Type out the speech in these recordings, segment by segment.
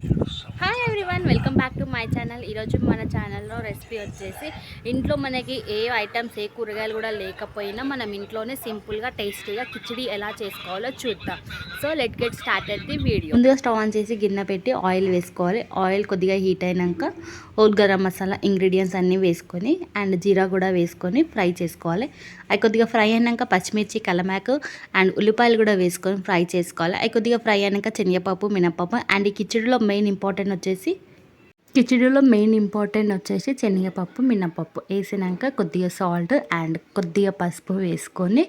Yes. Everyone welcome back to my channel ఈరోజు మన ఛానల్లో రెసిపీ వచ్చేసి ఇంట్లో మనకి ఏ ఐటమ్స్ ఏ కూరగాయలు కూడా లేకపోయినా మనం ఇంట్లోనే సింపుల్గా టేస్టీగా కిచిడి ఎలా చేసుకోవాలో చూద్దాం. So let get started the video ముందుగా స్టవ్ ఆన్ చేసి గిన్నె పెట్టి ఆయిల్ వేసుకోవాలి. ఆయిల్ కొద్దిగా హీట్ అయినాక హోల్ గరం మసాలా ఇంగ్రీడియంట్స్ అన్నీ వేసుకొని అండ్ జీరా కూడా వేసుకొని ఫ్రై చేసుకోవాలి. అవి కొద్దిగా ఫ్రై అయినాక పచ్చిమిర్చి కలమాకు అండ్ ఉల్లిపాయలు కూడా వేసుకొని ఫ్రై చేసుకోవాలి. అవి కొద్దిగా ఫ్రై అయినాక శనగపప్పు మినపప్పు అండ్ ఈ కిచిడిలో మెయిన్ ఇంపార్టెంట్ వచ్చేసి కిచడిలో మెయిన్ ఇంపార్టెంట్ వచ్చేసి శనగపప్పు మినపప్పు వేసినాక కొద్దిగా సాల్ట్ అండ్ కొద్దిగా పసుపు వేసుకొని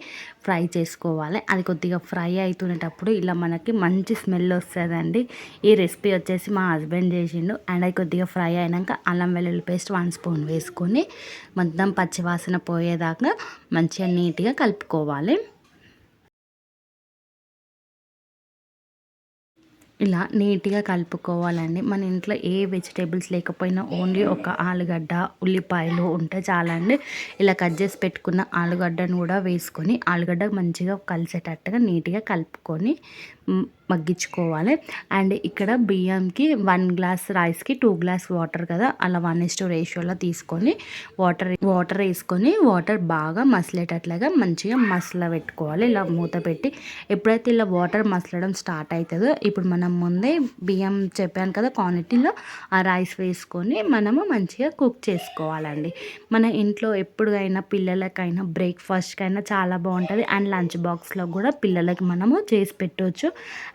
ఫ్రై చేసుకోవాలి. అది కొద్దిగా ఫ్రై అవుతునేటప్పుడు ఇలా మనకి మంచి స్మెల్ వస్తుందండి. ఈ రెసిపీ వచ్చేసి మా హస్బెండ్ చేసిండు అండ్ అది కొద్దిగా ఫ్రై అయినాక అల్లం వెల్లుల్లి పేస్ట్ వన్ స్పూన్ వేసుకొని మొత్తం పచ్చివాసన పోయేదాకా మంచిగా నీట్గా కలుపుకోవాలి. ఇలా నీట్గా కలుపుకోవాలండి. మన ఇంట్లో ఏ వెజిటేబుల్స్ లేకపోయినా ఓన్లీ ఒక ఆలుగడ్డ ఉల్లిపాయలు ఉంటే చాలండి. ఇలా కట్ చేసి పెట్టుకున్న ఆలుగడ్డను కూడా వేసుకొని ఆలుగడ్డ మంచిగా కలిసేటట్టుగా నీట్గా కలుపుకొని మగ్గించుకోవాలి. అండ్ ఇక్కడ బియ్యంకి వన్ గ్లాస్ రైస్కి టూ గ్లాస్ వాటర్ కదా అలా వన్ ఇస్ టూ రేషియోలో తీసుకొని వాటర్ వాటర్ వేసుకొని వాటర్ బాగా మసలేటట్లుగా మంచిగా మసల పెట్టుకోవాలి. ఇలా మూత పెట్టి ఎప్పుడైతే ఇలా వాటర్ మసలడం స్టార్ట్ అవుతుందో ఇప్పుడు మనం ముందే బియ్యం చెప్పాను కదా క్వాంటిటీలో ఆ రైస్ వేసుకొని మనము మంచిగా కుక్ చేసుకోవాలండి. మన ఇంట్లో ఎప్పుడైనా పిల్లలకైనా బ్రేక్ఫాస్ట్కైనా చాలా బాగుంటుంది. అండ్ లంచ్ బాక్స్లో కూడా పిల్లలకి మనము చేసి పెట్టవచ్చు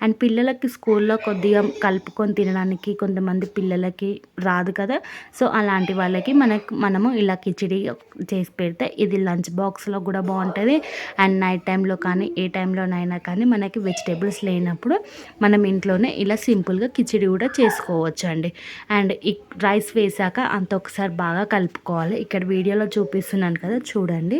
అండ్ పిల్లలకి స్కూల్లో కొద్దిగా కలుపుకొని తినడానికి కొంతమంది పిల్లలకి రాదు కదా. సో అలాంటి వాళ్ళకి మనకు మనము ఇలా కిచిడి చేసి పెడితే ఇది లంచ్ బాక్స్లో కూడా బాగుంటుంది. అండ్ నైట్ టైంలో కానీ ఏ టైంలోనైనా కానీ మనకి వెజిటేబుల్స్ లేనప్పుడు మనం ఇంట్లోనే ఇలా సింపుల్గా కిచిడి కూడా చేసుకోవచ్చు అండి అండ్ ఈ రైస్ వేసాక అంత ఒకసారి బాగా కలుపుకోవాలి. ఇక్కడ వీడియోలో చూపిస్తున్నాను కదా చూడండి.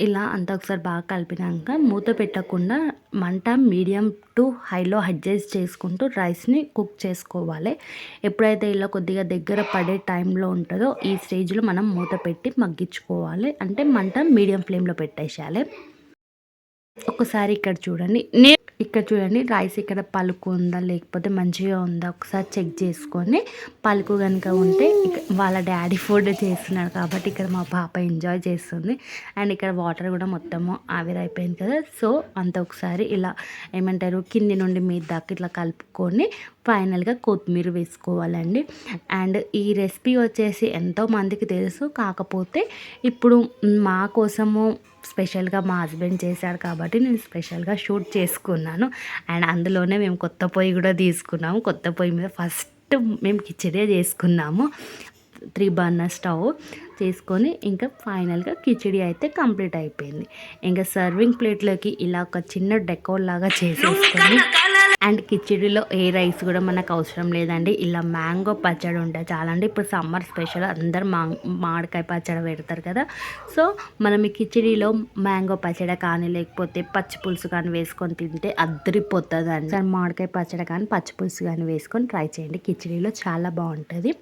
ఇలా అంతా ఒకసారి బాగా కలిపినాక మూత పెట్టకుండా మంట మీడియం టు హైలో అడ్జస్ట్ చేసుకుంటూ రైస్ని కుక్ చేసుకోవాలి. ఎప్పుడైతే ఇలా కొద్దిగా దగ్గర పడే టైంలో ఉంటుందో ఈ స్టేజ్లో మనం మూత పెట్టి మగ్గించుకోవాలి. అంటే మంట మీడియం ఫ్లేమ్లో పెట్టేసేయాలి. ఒకసారి ఇక్కడ చూడండి. నేను ఇక్కడ చూడండి రైస్ ఇక్కడ పలుకు ఉందా లేకపోతే మంచిగా ఉందా ఒకసారి చెక్ చేసుకొని పలుకు కనుక ఉంటే వాళ్ళ డాడీ ఫుడ్ చేస్తున్నాడు కాబట్టి ఇక్కడ మా పాప ఎంజాయ్ చేస్తుంది. అండ్ ఇక్కడ వాటర్ కూడా మొత్తము ఆవిరైపోయింది కదా. సో అంత ఒకసారి ఇలా ఏమంటారు కింది నుండి మీద దాకా ఇట్లా కలుపుకొని ఫైనల్గా కొత్తిమీర వేసుకోవాలండి. అండ్ ఈ రెసిపీ వచ్చేసి ఎంతో మందికి తెలుసు కాకపోతే ఇప్పుడు మా కోసము స్పెషల్గా మా హస్బెండ్ చేశాడు కాబట్టి నేను స్పెషల్గా షూట్ చేసుకున్నాను. అండ్ అందులోనే మేము కొత్త పొయ్యి కూడా తీసుకున్నాము. కొత్త పొయ్యి మీద ఫస్ట్ మేము కిచడే చేసుకున్నాము. త్రీ బర్నర్ స్టవ్ చేసుకొని ఇంకా ఫైనల్గా కిచిడి అయితే కంప్లీట్ అయిపోయింది. ఇంకా సర్వింగ్ ప్లేట్లోకి ఇలా ఒక చిన్న డెకోర్ లాగా చేసేసుకొని అండ్ కిచిడిలో ఏ రైస్ కూడా మనకు అవసరం లేదండి. ఇలా మ్యాంగో పచ్చడి ఉంటే చాలా ఇప్పుడు సమ్మర్ స్పెషల్ అందరు మా మామిడికాయ పచ్చడి పెడతారు కదా. సో మనం ఈ కిచిడిలో మ్యాంగో పచ్చడి కానీ లేకపోతే పచ్చి పులుసు కానీ వేసుకొని తింటే అద్దరిపోతుంది అండి సార్ మామిడికాయ పచ్చడి కానీ పచ్చి పులుసు కానీ వేసుకొని ట్రై చేయండి. కిచిడిలో చాలా బాగుంటుంది.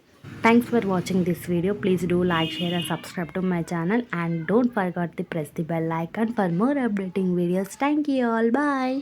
Thanks for watching this video please do like share and subscribe to my channel and don't forget the press the bell icon for more updating videos thank you all bye